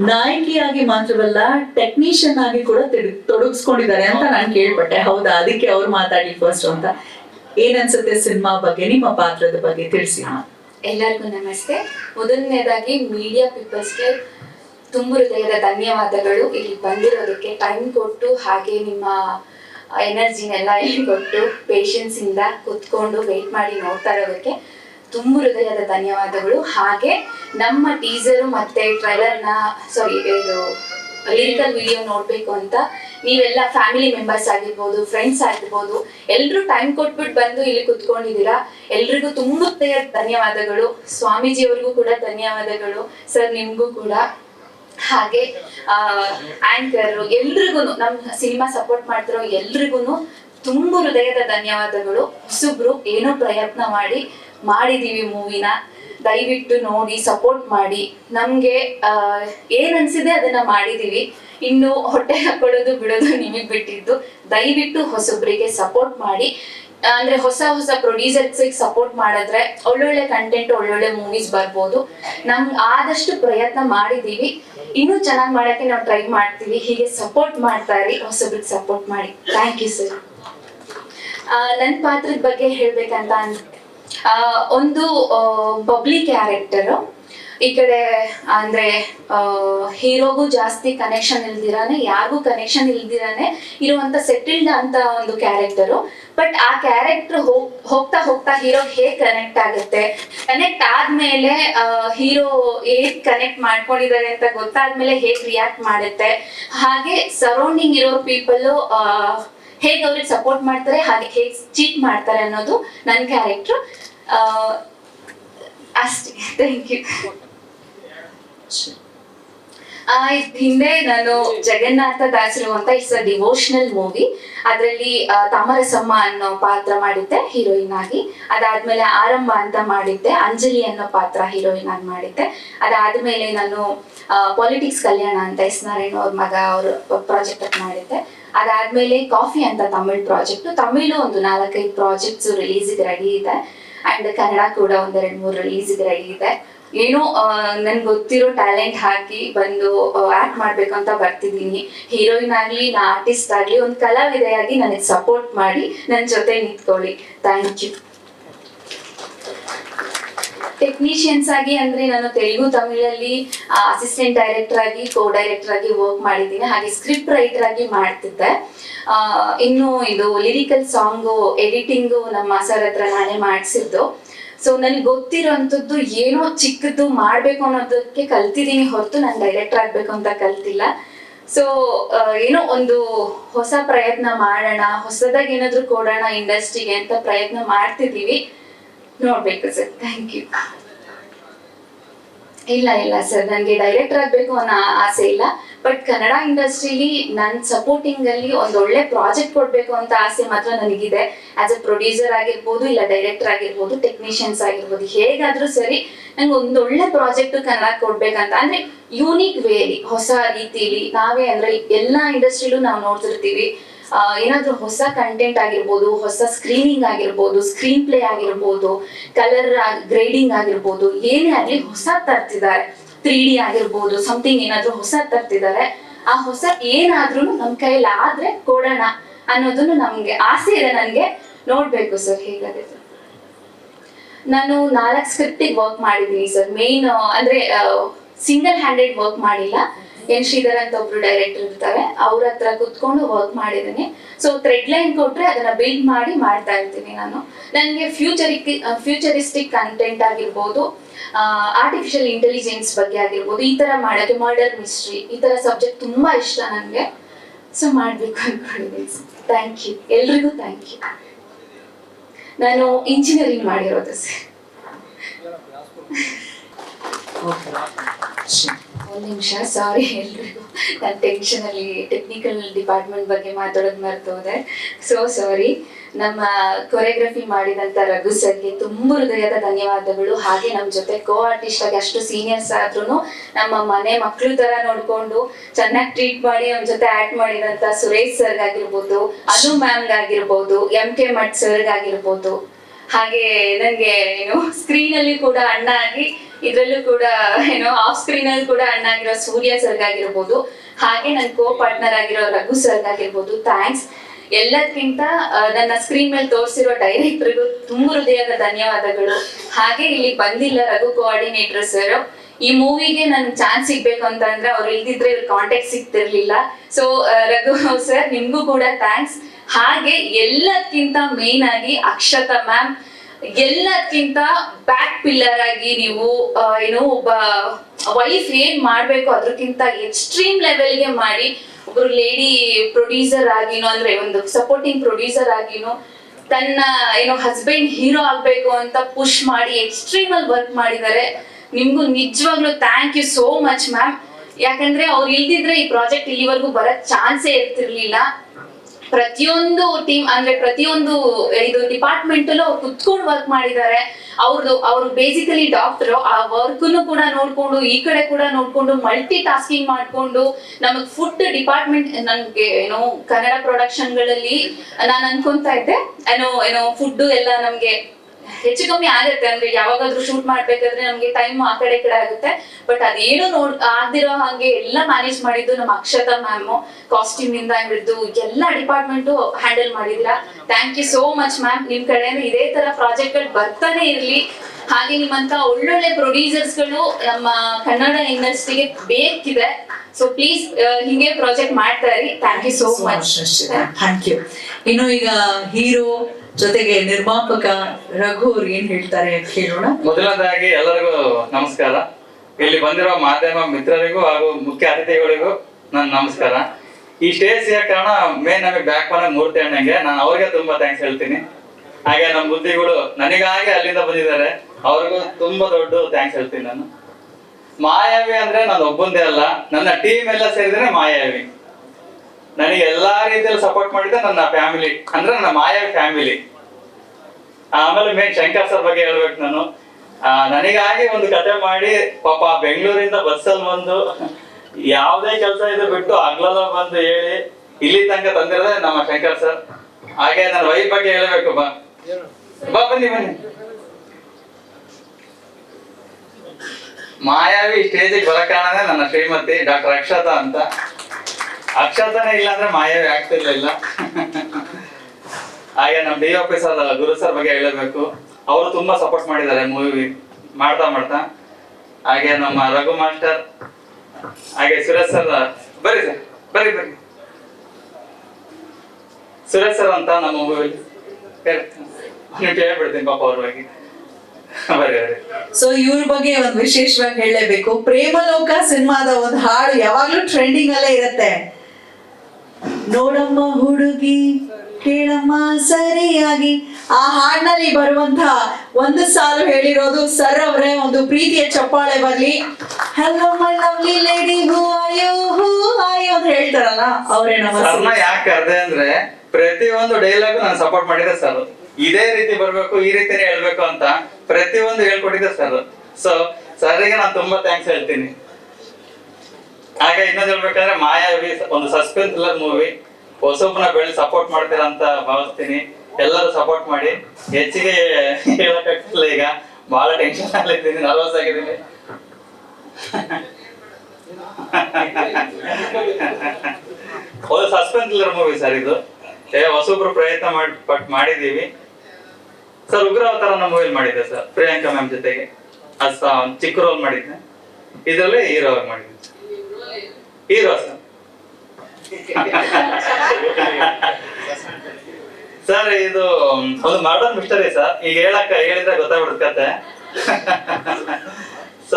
ನಾಯಕಿಯಾಗಿ ಮಾತ್ರವಲ್ಲ ಟೆಕ್ನಿಷಿಯನ್ ಆಗಿ ಕೂಡ ತಿಡ್- ತೊಡಗಿಸ್ಕೊಂಡಿದ್ದಾರೆ ಅಂತ ನಾನು ಕೇಳ್ಪಟ್ಟೆ. ಹೌದಾ? ಅದಕ್ಕೆ ಅವ್ರು ಮಾತಾಡಿ ಫಸ್ಟ್ ಅಂತ. ಏನನ್ಸುತ್ತೆ ಸಿನಿಮಾ ಬಗ್ಗೆ? ನಿಮ್ಮ ಪಾತ್ರದ ಬಗ್ಗೆ ತಿಳಿಸಿ ಎಲ್ಲರಿಗೂ ನಮಸ್ತೆ. ಮೊದಲನೇದಾಗಿ ಮೀಡಿಯಾ ಪೀಪಲ್ಸ್ಗೆ ತುಂಬ ಹೃದಯದ ಧನ್ಯವಾದಗಳು. ಇಲ್ಲಿ ಬಂದಿರೋದಕ್ಕೆ ಟೈಮ್ ಕೊಟ್ಟು, ಹಾಗೆ ನಿಮ್ಮ ಎನರ್ಜಿನೆಲ್ಲ ಇಲ್ಲಿ ಕೊಟ್ಟು, patience ಇಂದ ಕುತ್ಕೊಂಡು ವೆಯ್ಟ್ ಮಾಡಿ ನೋಡ್ತಾ ಇರೋದಕ್ಕೆ. ತುಂಬ ಹೃದಯದ ಧನ್ಯವಾದಗಳು. ಹಾಗೆ ನಮ್ಮ ಟೀಸರು ಮತ್ತೆ ಟ್ರೈಲರ್ನ ಸಾರಿ ಇದು ಲಿರಿಕಲ್ ವಿಡಿಯೋ ನೋಡಬೇಕು ಅಂತ ನೀವೆಲ್ಲ ಫ್ಯಾಮಿಲಿ ಮೆಂಬರ್ಸ್ ಆಗಿರ್ಬೋದು ಫ್ರೆಂಡ್ಸ್ ಆಗಿರ್ಬೋದು ಎಲ್ಲರೂ ಟೈಮ್ ಕೊಟ್ಬಿಟ್ಟು ಬಂದು ಇಲ್ಲಿ ಕುತ್ಕೊಂಡಿದ್ದೀರಾ? ಎಲ್ರಿಗೂ ತುಂಬ ಧನ್ಯವಾದಗಳು. ಸ್ವಾಮೀಜಿಯವ್ರಿಗೂ ಕೂಡ ಧನ್ಯವಾದಗಳು, ಸರ್ ನಿಮಗೂ ಕೂಡ. ಹಾಗೆ ಆಂಕರ್ ಎಲ್ರಿಗೂ ನಮ್ಮ ಸಿನಿಮಾ ಸಪೋರ್ಟ್ ಮಾಡ್ತಿರೋ ಎಲ್ರಿಗೂ ತುಂಬ ಹೃದಯದ ಧನ್ಯವಾದಗಳು. ಸುಬ್ರು, ಏನೋ ಪ್ರಯತ್ನ ಮಾಡಿ. ಮಾಡಿದೀವಿ ಮೂವಿನ. ದಯವಿಟ್ಟು ನೋಡಿ ಸಪೋರ್ಟ್ ಮಾಡಿ. ನಮ್ಗೆ ಏನ್ ಅನ್ಸಿದೆ ಅದನ್ನ ಮಾಡಿದೀವಿ. ಇನ್ನು ಹೊಟ್ಟೆ ಹಾಕೊಳ್ಳೋದು ಬಿಡೋದು ನಿಮಗ್ ಬಿಟ್ಟಿದ್ದು. ದಯವಿಟ್ಟು ಹೊಸಬ್ರಿಗೆ ಸಪೋರ್ಟ್ ಮಾಡಿ. ಅಂದ್ರೆ ಹೊಸ ಹೊಸ ಪ್ರೊಡ್ಯೂಸರ್ಸ್ ಸಪೋರ್ಟ್ ಮಾಡಿದ್ರೆ ಒಳ್ಳೊಳ್ಳೆ ಕಂಟೆಂಟ್ ಒಳ್ಳೊಳ್ಳೆ ಮೂವೀಸ್ ಬರ್ಬೋದು. ನಮ್, ಆದಷ್ಟು ಪ್ರಯತ್ನ ಮಾಡಿದೀವಿ. ಇನ್ನೂ ಚೆನ್ನಾಗಿ ಮಾಡಕ್ಕೆ ನಾವು ಟ್ರೈ ಮಾಡ್ತೀವಿ. ಹೀಗೆ ಸಪೋರ್ಟ್ ಮಾಡ್ತಾ ಇರಿ. ಹೊಸಬ್ರಿಗೆ ಸಪೋರ್ಟ್ ಮಾಡಿ. ಥ್ಯಾಂಕ್ ಯು ಸರ್ ನನ್ನ ಪಾತ್ರದ ಬಗ್ಗೆ ಹೇಳ್ಬೇಕಂತ ಒಂದು ಬಬ್ಲಿ ಕ್ಯಾರೆಕ್ಟರ್ ಈ ಕಡೆ, ಅಂದ್ರೆ ಹೀರೋಗೂ ಜಾಸ್ತಿ ಕನೆಕ್ಷನ್ ಇಲ್ದಿರಾನೆ, ಯಾರಿಗೂ ಕನೆಕ್ಷನ್ ಇಲ್ದಿರಾನೆ ಇರುವಂತ ಸೆಟಲ್ಡ್ ಅಂತ ಒಂದು ಕ್ಯಾರೆಕ್ಟರು ಬಟ್ ಆ ಕ್ಯಾರೆಕ್ಟರ್ ಹೋಗ್ತಾ ಹೋಗ್ತಾ ಹೀರೋ ಹೇಗ್ ಕನೆಕ್ಟ್ ಆಗುತ್ತೆ? ಕನೆಕ್ಟ್ ಆದ್ಮೇಲೆ ಹೀರೋ ಹೇಗ್ ಕನೆಕ್ಟ್ ಮಾಡ್ಕೊಂಡಿದ್ದಾರೆ ಅಂತ ಗೊತ್ತಾದ್ಮೇಲೆ ಹೇಗ್ ರಿಯಾಕ್ಟ್ ಮಾಡುತ್ತೆ? ಹಾಗೆ ಸರೌಂಡಿಂಗ್ ಇರೋ ಪೀಪಲ್ ಹೇಗೆ ಅವ್ರಿಗೆ ಸಪೋರ್ಟ್ ಮಾಡ್ತಾರೆ, ಹಾಗೆ ಹೇಗೆ ಚೀಟ್ ಮಾಡ್ತಾರೆ ಅನ್ನೋದು ನನ್ನ ಕ್ಯಾರೆಕ್ಟರ್ ಅಷ್ಟೇ. ಥ್ಯಾಂಕ್ ಯು ಹಿಂದೆ ನಾನು ಜಗನ್ನಾಥ ದಾಸರು ಅಂತ ಇಟ್ಸ್ ಅ ಡಿವೋಷನಲ್ ಮೂವಿ ಅದರಲ್ಲಿ ತಾಮರಸಮ್ಮ ಅನ್ನೋ ಪಾತ್ರ ಮಾಡಿದ್ದೆ ಹೀರೋಯಿನ್ ಆಗಿ. ಅದಾದ್ಮೇಲೆ ಆರಂಭ ಅಂತ ಮಾಡಿದ್ದೆ, ಅಂಜಲಿ ಅನ್ನೋ ಪಾತ್ರ ಹೀರೋಯಿನ್ ಆಗಿ ಮಾಡಿದ್ದೆ. ಅದಾದ್ಮೇಲೆ ನಾನು ಪಾಲಿಟಿಕ್ಸ್ ಕಲ್ಯಾಣ ಅಂತ ಎಸ್ ನಾರಾಯಣ ಅವ್ರ ಮಗ ಅವ್ರ ಪ್ರಾಜೆಕ್ಟ್ ಮಾಡಿದ್ದೆ. ಅದಾದ್ಮೇಲೆ ಕಾಫಿ ಅಂತ ತಮಿಳ್ ಪ್ರಾಜೆಕ್ಟ್ ತಮಿಳು ಒಂದು ನಾಲ್ಕೈದು ಪ್ರಾಜೆಕ್ಟ್ಸ್ ರಿಲೀಸಿಗೆ ರೆಡಿ ಇದೆ. ಅಂಡ್ ಕನ್ನಡ ಕೂಡ ಒಂದೆರಡು ಮೂರು ರಿಲೀಸ್ ರೆಡಿ ಇದೆ. ಏನೋ ನನ್ಗೆ ಗೊತ್ತಿರೋ ಟ್ಯಾಲೆಂಟ್ ಹಾಕಿ ಬಂದು ಆಕ್ಟ್ ಮಾಡ್ಬೇಕು ಅಂತ ಬರ್ತಿದ್ದೀನಿ. ಹೀರೋಯಿನ್ ಆಗಲಿ ನಾ ಆರ್ಟಿಸ್ಟ್ ಆಗಲಿ, ಒಂದು ಕಲಾವಿದೆಯಾಗಿ ನನಗೆ ಸಪೋರ್ಟ್ ಮಾಡಿ ನನ್ನ ಜೊತೆ ನಿಂತ್ಕೊಳ್ಳಿ. ಥ್ಯಾಂಕ್ ಯು ಟೆಕ್ನಿಷಿಯನ್ಸ್ ಆಗಿ ಅಂದ್ರೆ ನಾನು ತೆಲುಗು, ತಮಿಳಲ್ಲಿ ಅಸಿಸ್ಟೆಂಟ್ ಡೈರೆಕ್ಟರ್ ಆಗಿ ಕೋ ಡೈರೆಕ್ಟರ್ ಆಗಿ ವರ್ಕ್ ಮಾಡಿದ್ದೀನಿ. ಹಾಗೆ ಸ್ಕ್ರಿಪ್ಟ್ ರೈಟರ್ ಆಗಿ ಮಾಡ್ತಿದ್ದೆ. ಇನ್ನು ಇದು ಲಿರಿಕಲ್ ಸಾಂಗು ಎಡಿಟಿಂಗು ನಮ್ಮ ಸರ್ ಹತ್ರ ನಾನೇ ಮಾಡಿಸಿದ್ದು. ಸೊ ನನಗೆ ಗೊತ್ತಿರೋಂಥದ್ದು ಏನೋ ಚಿಕ್ಕದು ಮಾಡ್ಬೇಕು ಅನ್ನೋದಕ್ಕೆ ಕಲ್ತಿದ್ದೀನಿ ಹೊರತು ನಾನು ಡೈರೆಕ್ಟರ್ ಆಗ್ಬೇಕು ಅಂತ ಕಲ್ತಿಲ್ಲ. ಸೊ ಏನೋ ಒಂದು ಹೊಸ ಪ್ರಯತ್ನ ಮಾಡೋಣ, ಹೊಸದಾಗಿ ಏನಾದ್ರು ಕೊಡೋಣ ಇಂಡಸ್ಟ್ರಿಗೆ ಅಂತ ಪ್ರಯತ್ನ ಮಾಡ್ತಿದ್ದೀವಿ. ನೋಡ್ಬೇಕು ಸರ್ ಥ್ಯಾಂಕ್ ಯು ಇಲ್ಲ ಇಲ್ಲ ಸರ್ ನನಗೆ ಡೈರೆಕ್ಟರ್ ಆಗಬೇಕು ಅನ್ನೋ ಆಸೆ ಇಲ್ಲ. ಬಟ್ ಕನ್ನಡ ಇಂಡಸ್ಟ್ರಿಲಿ ನನ್ನ ಸಪೋರ್ಟಿಂಗ್ ಅಲ್ಲಿ ಒಂದು ಒಳ್ಳೆ ಪ್ರಾಜೆಕ್ಟ್ ಕೊಡಬೇಕು ಅಂತ ಆಸೆ ಮಾತ್ರ ನನಗಿದೆ. ಆಸ್ ಅ ಪ್ರೊಡ್ಯೂಸರ್ ಆಗಿರ್ಬೋದು, ಇಲ್ಲ ಡೈರೆಕ್ಟರ್ ಆಗಿರ್ಬೋದು ಟೆಕ್ನಿಷಿಯನ್ಸ್ ಆಗಿರ್ಬೋದು, ಹೇಗಾದ್ರೂ ಸರಿ ನಂಗೆ ಒಂದು ಒಳ್ಳೆ ಪ್ರಾಜೆಕ್ಟ್ ಕನ್ನಡ ಕೊಡ್ಬೇಕಂತ. ಅಂದ್ರೆ ಯೂನಿಕ್ ವೇಲಿ ಹೊಸ ರೀತಿಲಿ, ನಾವೇ ಅಂದ್ರೆ ಎಲ್ಲಾ ಇಂಡಸ್ಟ್ರಿಲೂ ನಾವು ನೋಡ್ತಿರ್ತೀವಿ. ಏನಾದ್ರೂ ಹೊಸ ಕಂಟೆಂಟ್ ಆಗಿರ್ಬೋದು, ಹೊಸ ಸ್ಕ್ರೀನಿಂಗ್ ಆಗಿರ್ಬೋದು ಸ್ಕ್ರೀನ್ ಪ್ಲೇ ಆಗಿರ್ಬೋದು ಕಲರ್ ಗ್ರೇಡಿಂಗ್ ಆಗಿರ್ಬೋದು, ಏನೇ ಆಗ್ಲಿ ಹೊಸ ತರ್ತಿದ್ದಾರೆ. ತ್ರೀ ಡಿ ಆಗಿರ್ಬೋದು ಸಮಥಿಂಗ್ ಏನಾದ್ರೂ ಹೊಸ ತರ್ತಿದ್ದಾರೆ. ಆ ಹೊಸ ಏನಾದ್ರೂ ನಮ್ ಕೈಯಲ್ಲಿ ಆದ್ರೆ ಕೊಡೋಣ ಅನ್ನೋದನ್ನು ನಮ್ಗೆ ಆಸೆ ಇದೆ ನನ್ಗೆ. ನೋಡ್ಬೇಕು ಸರ್ ಹೇಗಾಗುತ್ತೆ. ನಾನು ನಾಲ್ಕು ಸ್ಕ್ರಿಪ್ಟಿಗೆ ವರ್ಕ್ ಮಾಡಿದ್ದೀನಿ ಸರ್. ಮೇನ್ ಅಂದ್ರೆ ಸಿಂಗಲ್ ಹ್ಯಾಂಡೆಡ್ ವರ್ಕ್ ಮಾಡಿಲ್ಲ. ಎನ್ ಶ್ರೀಧರ್ ಅಂತ ಒಬ್ರು ಡೈರೆಕ್ಟರ್ ಇರ್ತಾರೆ, ಅವ್ರ ಹತ್ರ ಕುತ್ಕೊಂಡು ವರ್ಕ್ ಮಾಡಿದ್ದೀನಿ ಸೊ ಥ್ರೆಡ್ ಲೈನ್ ಕೊಟ್ರೆ ಅದನ್ನ ಬಿಲ್ಡ್ ಮಾಡಿ ಮಾಡ್ತಾ ಇರ್ತೀನಿ ನಾನು. ನನಗೆ ಫ್ಯೂಚರಿಕ್ ಫ್ಯೂಚರಿಸ್ಟಿಕ್ ಕಂಟೆಂಟ್ ಆಗಿರ್ಬೋದು ಆರ್ಟಿಫಿಷಿಯಲ್ ಇಂಟೆಲಿಜೆನ್ಸ್ ಬಗ್ಗೆ ಆಗಿರ್ಬೋದು, ಈ ತರ ಮಾಡೋದು ಮರ್ಡರ್ ಮಿಸ್ಟ್ರಿ ಈ ತರ ಸಬ್ಜೆಕ್ಟ್ ತುಂಬಾ ಇಷ್ಟ ನನಗೆ. ಸೊ ಮಾಡ್ಬೇಕು ಅನ್ಕೊಂಡಿದ್ದೀನಿ ಥ್ಯಾಂಕ್ ಯು ಎಲ್ರಿಗೂ ಥ್ಯಾಂಕ್ ಯು ನಾನು ಇಂಜಿನಿಯರಿಂಗ್ ಮಾಡಿರೋದು ಸರ್. ಒಂದು ನಿಮಿಷ ಸಾರಿ ಎಲ್ರಿಗೂ. ಟೆನ್ಷನ್ ಅಲ್ಲಿ ಟೆಕ್ನಿಕಲ್ ಡಿಪಾರ್ಟ್ಮೆಂಟ್ ಬಗ್ಗೆ ಮಾತಾಡೋದ್ ಮರ್ತು ಹೋದೆ ಸೊ ಸಾರಿ ನಮ್ಮ ಕೊರಿಯೋಗ್ರಫಿ ಮಾಡಿದಂತ ರಘು ಸರ್ಗೆ ತುಂಬ ಹೃದಯದ ಧನ್ಯವಾದಗಳು. ಹಾಗೆ ನಮ್ಮ ಜೊತೆ ಕೋ ಆರ್ಟಿಸ್ಟ್ ಆಗಿ ಅಷ್ಟು ಸೀನಿಯರ್ಸ್ ಆದ್ರೂ ನಮ್ಮ ಮನೆ ಮಕ್ಳು ತರ ನೋಡ್ಕೊಂಡು ಚೆನ್ನಾಗಿ ಟ್ರೀಟ್ ಮಾಡಿ ನಮ್ಮ ಜೊತೆ ಆಕ್ಟ್ ಮಾಡಿದಂತ ಸುರೇಶ್ ಸರ್ಗ್ ಆಗಿರ್ಬೋದು ಅನು ಮ್ಯಾಮ್ ಆಗಿರ್ಬೋದು ಎಂ ಕೆ ಮಠ್ ಸರ್ಗ್ ಆಗಿರ್ಬೋದು ಹಾಗೆ ನಂಗೆ ಏನು ಸ್ಕ್ರೀನ್ ಅಲ್ಲಿ ಕೂಡ ಅಣ್ಣ ಆಗಿ ಇದ್ರಲ್ಲೂ ಕೂಡ ಏನೋ ಆಫ್ ಸ್ಕ್ರೀನ್ ಅಲ್ಲಿ ಕೂಡ ಅಣ್ಣ ಆಗಿರೋ ಸೂರ್ಯ ಸರ್ಗ್ ಆಗಿರ್ಬೋದು, ಹಾಗೆ ನನ್ನ ಕೋ ಪಾರ್ಟ್ನರ್ ಆಗಿರೋ ರಘು ಸರ್ಗ್ ಆಗಿರ್ಬೋದು ಥ್ಯಾಂಕ್ಸ್ ಎಲ್ಲದಕ್ಕಿಂತ ನನ್ನ ಸ್ಕ್ರೀನ್ ಮೇಲೆ ತೋರಿಸಿರೋ ಡೈರೆಕ್ಟರ್ಗೂ ತುಂಬಾ ಹೃದಯದ ಧನ್ಯವಾದಗಳು. ಹಾಗೆ ಇಲ್ಲಿ ಬಂದಿಲ್ಲ ರಘು ಕೋಆರ್ಡಿನೇಟರ್ ಸರ್ ಈ ಮೂವಿಗೆ ನನ್ ಚಾನ್ಸ್ ಸಿಗ್ಬೇಕು ಅಂತಂದ್ರೆ ಅವ್ರು ಇಲ್ದಿದ್ರೆ ಇವ್ರ ಕಾಂಟ್ಯಾಕ್ಟ್ ಸಿಗ್ತಿರ್ಲಿಲ್ಲ. ಸೊ ರಘು ಸರ್ ನಿಮ್ಗೂ ಕೂಡ ಥ್ಯಾಂಕ್ಸ್ ಹಾಗೆ ಎಲ್ಲಕ್ಕಿಂತ ಮೇನ್ ಆಗಿ ಅಕ್ಷತಾ ಮ್ಯಾಮ್ ಎಲ್ಲಕ್ಕಿಂತ ಬ್ಯಾಕ್ ಪಿಲ್ಲರ್ ಆಗಿ ನೀವು ಏನು ಒಬ್ಬ ವೈಫ್ ಏನ್ ಮಾಡ್ಬೇಕು ಅದಕ್ಕಿಂತ ಎಕ್ಸ್ಟ್ರೀಮ್ ಲೆವೆಲ್ಗೆ ಮಾಡಿ, ಒಬ್ರು ಲೇಡಿ ಪ್ರೊಡ್ಯೂಸರ್ ಆಗಿನೋ ಅಂದ್ರೆ ಒಂದು ಸಪೋರ್ಟಿಂಗ್ ಪ್ರೊಡ್ಯೂಸರ್ ಆಗಿನೋ, ತನ್ನ ಏನೋ ಹಸ್ಬೆಂಡ್ ಹೀರೋ ಆಗ್ಬೇಕು ಅಂತ ಪುಷ್ ಮಾಡಿ ಎಕ್ಸ್ಟ್ರೀಮ್ ಅಲ್ಲಿ ವರ್ಕ್ ಮಾಡಿದ್ದಾರೆ. ನಿಮ್ಗೂ ನಿಜವಾಗ್ಲೂ thank you so much ma'am ಯಾಕಂದ್ರೆ ಅವ್ರು ಇಲ್ದಿದ್ರೆ ಈ ಪ್ರಾಜೆಕ್ಟ್ ಇಲ್ಲಿವರೆಗೂ ಬರೋ ಚಾನ್ಸೇ ಇರ್ತಿರ್ಲಿಲ್ಲ. ಪ್ರತಿಯೊಂದು ಟೀಮ್ ಅಂದ್ರೆ ಪ್ರತಿಯೊಂದು, ಇದು ಡಿಪಾರ್ಟ್ಮೆಂಟ್ ಅಲ್ಲೂ ಅವ್ರು ಕುತ್ಕೊಂಡು ವರ್ಕ್ ಮಾಡಿದ್ದಾರೆ. ಅವ್ರದ್ದು ಅವರು ಬೇಸಿಕಲಿ ಡಾಕ್ಟರ್ ಆ ವರ್ಕ್ನು ಕೂಡ ನೋಡ್ಕೊಂಡು, ಈ ಕಡೆ ಕೂಡ ನೋಡ್ಕೊಂಡು ಮಲ್ಟಿ ಟಾಸ್ಕಿಂಗ್ ಮಾಡ್ಕೊಂಡು, ನಮಗ್ ಫುಡ್ ಡಿಪಾರ್ಟ್ಮೆಂಟ್ ನನ್ಗೆ ಏನೋ ಕನ್ನಡ ಪ್ರೊಡಕ್ಷನ್ಗಳಲ್ಲಿ ನಾನು ಅನ್ಕೊಂತ ಇದ್ದೆ. ಏನೋ ಏನೋ ಫುಡ್ ಎಲ್ಲ ನಮ್ಗೆ ಹೆಚ್ಚು ಕಮ್ಮಿ ಆಗತ್ತೆ. ಅಂದ್ರೆ ಯಾವಾಗಾದ್ರೂ ಶೂಟ್ ಮಾಡ್ಬೇಕಾದ್ರೆ ನಮ್ಗೆ ಟೈಮ್ ಆ ಕಡೆ ಕಡೆ ಆಗುತ್ತೆ. ಬಟ್ ಅದೇನು ನೋಡ್ ಆಗದಿರೋ ಹಾಗೆ ಎಲ್ಲ ಮ್ಯಾನೇಜ್ ಮಾಡಿದ್ದು ನಮ್ಮ ಅಕ್ಷತಾ ಮ್ಯಾಮ್ ಕಾಸ್ಟ್ಯೂಮ್ ಇಂದ ಹಿಡಿದು ಎಲ್ಲ ಡಿಪಾರ್ಟ್ಮೆಂಟು ಹ್ಯಾಂಡಲ್ ಮಾಡಿದ್ರ thank you so much ma'am ನಿಮ್ ಕಡೆಯಿಂದ ಇದೇ ತರ ಪ್ರಾಜೆಕ್ಟ್ಗಳು ಬರ್ತಾನೆ ಇರ್ಲಿ. ಹಾಗೆ ನಿಮ್ಮಂತ ಒಳ್ಳೊಳ್ಳೆ ಪ್ರೊಡ್ಯೂಸರ್ಸ್ಗಳು ನಮ್ಮ ಕನ್ನಡ ಇಂಡಸ್ಟ್ರಿಗೆ ಬೇಕಿದೆ. ಸೊ ಪ್ಲೀಸ್ ಹಿಂಗೆ ಪ್ರಾಜೆಕ್ಟ್ ಮಾಡ್ತಾ ಇರಿ. Thank you so much thank you ಇನ್ನು ಈಗ ಹೀರೋ ಜೊತೆಗೆ ನಿರ್ಮಾಪಕ ರಘು ಅವ್ರು ಏನ್ ಹೇಳ್ತಾರೆ ಕೇಳೋಣ ಮೊದಲನೇದಾಗಿ ಎಲ್ಲರಿಗೂ ನಮಸ್ಕಾರ. ಇಲ್ಲಿ ಬಂದಿರೋ ಮಾಧ್ಯಮ ಮಿತ್ರರಿಗೂ ಹಾಗೂ ಮುಖ್ಯ ಅತಿಥಿಗಳಿಗೂ ನನ್ನ ನಮಸ್ಕಾರ. ಈ ಸ್ಟೇಜ್ ಕಾರಣ ಮೇನ್ ನಮಗೆ ಬ್ಯಾಕ್ ಬೋನ್ ಮೂರ್ತಿ ಅಣ್ಣಂಗೆ. ನಾನು ಅವ್ರಿಗೆ ತುಂಬಾ ಥ್ಯಾಂಕ್ಸ್ ಹೇಳ್ತೀನಿ. ಹಾಗೆ ನಮ್ಮ ಬುದ್ಧಿಗಳು ನನಗಾಗಿ ಅಲ್ಲಿಂದ ಬಂದಿದ್ದಾರೆ. ಅವ್ರಿಗೂ ತುಂಬಾ ದೊಡ್ಡ ಥ್ಯಾಂಕ್ಸ್ ಹೇಳ್ತೀನಿ ನಾನು. ಮಾಯಾವಿ ಅಂದ್ರೆ ನಾನು ಒಬ್ಬಂದೇ ಅಲ್ಲ. ನನ್ನ ಟೀಮ್ ಎಲ್ಲ ಸೇರಿದ್ರೆ ಮಾಯಾವಿ. ನನಗೆ ಎಲ್ಲಾ ರೀತಿಯಲ್ಲಿ ಸಪೋರ್ಟ್ ಮಾಡಿದ್ದೆ ನನ್ನ ಫ್ಯಾಮಿಲಿ ಅಂದ್ರೆ ನನ್ನ ಮಾಯ ಫ್ಯಾಮಿಲಿ ಆಮೇಲೆ ಮೇನ್ ಶಂಕರ್ ಸರ್ ಬಗ್ಗೆ ಹೇಳ್ಬೇಕು ನಾನು. ನನಗಾಗಿ ಒಂದು ಕತೆ ಮಾಡಿ, ಪಾಪ ಬೆಂಗಳೂರಿಂದ ಬಸ್ಸಲ್ಲಿ ಬಂದು ಯಾವುದೇ ಕೆಲಸ ಇದು ಬಿಟ್ಟು ಅಗ್ಲಲ್ಲ ಬಂದು ಹೇಳಿ, ಇಲ್ಲಿ ತನಕ ತಂದಿರೋದೇ ನಮ್ಮ ಶಂಕರ್ ಸರ್ ಹಾಗೆ ನನ್ನ ವೈಫ್ ಬಗ್ಗೆ ಹೇಳಬೇಕು, ಬಾ. ಬಾ, ಬನ್ನಿ ಬನ್ನಿ. ಮಾಯಾವಿ ಸ್ಟೇಜಿಗೆ ಬರಕಾರಣನೇ ನನ್ನ ಶ್ರೀಮತಿ ಡಾಕ್ಟರ್ ಅಕ್ಷತಾ ಅಂತ. ಅಕ್ಷತಾನೇ ಇಲ್ಲ ಅಂದ್ರೆ ಮಾಯವೇ ಆಗ್ತಿರ್ಲಿಲ್ಲ ಹಾಗೆ ನಮ್ಮ ಡಿ ಆಫೀಸ್ ಗುರು ಸರ್ ಬಗ್ಗೆ ಹೇಳಬೇಕು. ಅವರು ತುಂಬಾ ಸಪೋರ್ಟ್ ಮಾಡಿದ್ದಾರೆ ಮೂವಿ ಮಾಡ್ತಾ ಮಾಡ್ತಾ. ಹಾಗೆ ನಮ್ಮ ರಘು ಮಾಸ್ಟರ್, ಹಾಗೆ ಸುರೇಶ್ ಸರ್, ಬರ್ರಿ ಸರ್, ಬರ್ರಿ ಬರ್ರಿ. ಸುರೇಶ್ ಸರ್ ಅಂತ ನಮ್ಮ ಮೂವಿ ನೀವು ಹೇಳ್ಬಿಡ್ತೀನಿ ಪಾಪ ಅವ್ರ ಬಗ್ಗೆ. ಸೊ ಇವ್ರ ಬಗ್ಗೆ ಒಂದು ವಿಶೇಷವಾಗಿ ಹೇಳಲೇಬೇಕು. ಪ್ರೇಮಲೋಕ ಸಿನಿಮಾದ ಒಂದು ಹಾಡು ಯಾವಾಗ್ಲೂ ಟ್ರೆಂಡಿಂಗ್ ಅಲ್ಲೇ ಇರತ್ತೆ. ನೋಡಮ್ಮ ಹುಡುಗಿ, ಕೇಳಮ್ಮ ಸರಿಯಾಗಿ. ಆ ಹಾಡ್ನಲ್ಲಿ ಬರುವಂತ ಒಂದು ಸಾಲು ಹೇಳಿರೋದು, ಸರ್ ಅವರೇ, ಒಂದು ಪ್ರೀತಿಯ ಚಪ್ಪಾಳೆ ಬರ್ಲಿ. Hello my lovely lady who are you who are you ಅಂತ ಹೇಳ್ತಾರಲ್ಲ, ಅವರೇ ನಮ್ಮ ಯಾಕೆ ಕರೆದೆ ಅಂದ್ರೆ, ಪ್ರತಿಯೊಂದು ಡೈಲಾಗು ನಾನು ಸಪೋರ್ಟ್ ಮಾಡಿದ್ರೆ ಸರ್ ಇದೇ ರೀತಿ ಬರ್ಬೇಕು, ಈ ರೀತಿನೇ ಹೇಳ್ಬೇಕು ಅಂತ ಪ್ರತಿಯೊಂದು ಹೇಳ್ಕೊಟ್ಟಿದ್ದೆ ಸರ್ ಸೊ ಸರ್ಗೆ ನಾನು ತುಂಬಾ ಥ್ಯಾಂಕ್ಸ್ ಹೇಳ್ತೀನಿ. ಹಾಗೆ ಇನ್ನೊಂದು ಹೇಳ್ಬೇಕಂದ್ರೆ ಮಾಯಾವಿ ಒಂದು ಸಸ್ಪೆನ್ಸ್ ಥ್ರಿಲ್ಲರ್ ಮೂವಿ ಹೊಸಬ್ನ ಬೆಳೆ ಸಪೋರ್ಟ್ ಮಾಡ್ತೀರಾ ಅಂತ ಭಾವಿಸ್ತೀನಿ. ಎಲ್ಲರೂ ಸಪೋರ್ಟ್ ಮಾಡಿ. ಹೆಚ್ಚಿಗೆ ಹೇಳಕ್ಕಾಗ್ತಿಲ್ಲ ಈಗ. ಬಹಳ ಟೆನ್ಷನ್ ಆಗಿದ್ದೀನಿ ನರ್ವಸ್ ಆಗಿದ್ದೀನಿ. ಒಂದು ಸಸ್ಪೆನ್ಸ್ ಥ್ರಿಲ್ಲರ್ ಮೂವಿ ಸರ್ ಇದು. ಏ, ಹೊಸೊಬ್ರು ಪ್ರಯತ್ನ ಮಾಡಿ, ಪಟ್ ಮಾಡಿದೀವಿ ಸರ್ ಉಗ್ರ ಅವತಾರ ನಮ್ಮ ಮೂವಿಲಿ ಮಾಡಿದ್ದೆ ಸರ್, ಪ್ರಿಯಾಂಕಾ ಮ್ಯಾಮ್ ಜೊತೆಗೆ. ಅದು ಚಿಕ್ಕ ರೋಲ್ ಮಾಡಿದ್ದೆ. ಇದರಲ್ಲಿ ಹೀರೋ ಆಗಿ ಮಾಡಿದ್ದೆ. Hero sir. ಇದು ಒಂದು ಮಾಡರ್ನ್ ಮಿಸ್ಟರಿ ಸರ್. ಈಗ ಹೇಳಕ್ಕ ಹೇಳಿದ್ರೆ ಗೊತ್ತಾಗ್ಬಿಡುತ್ತೆ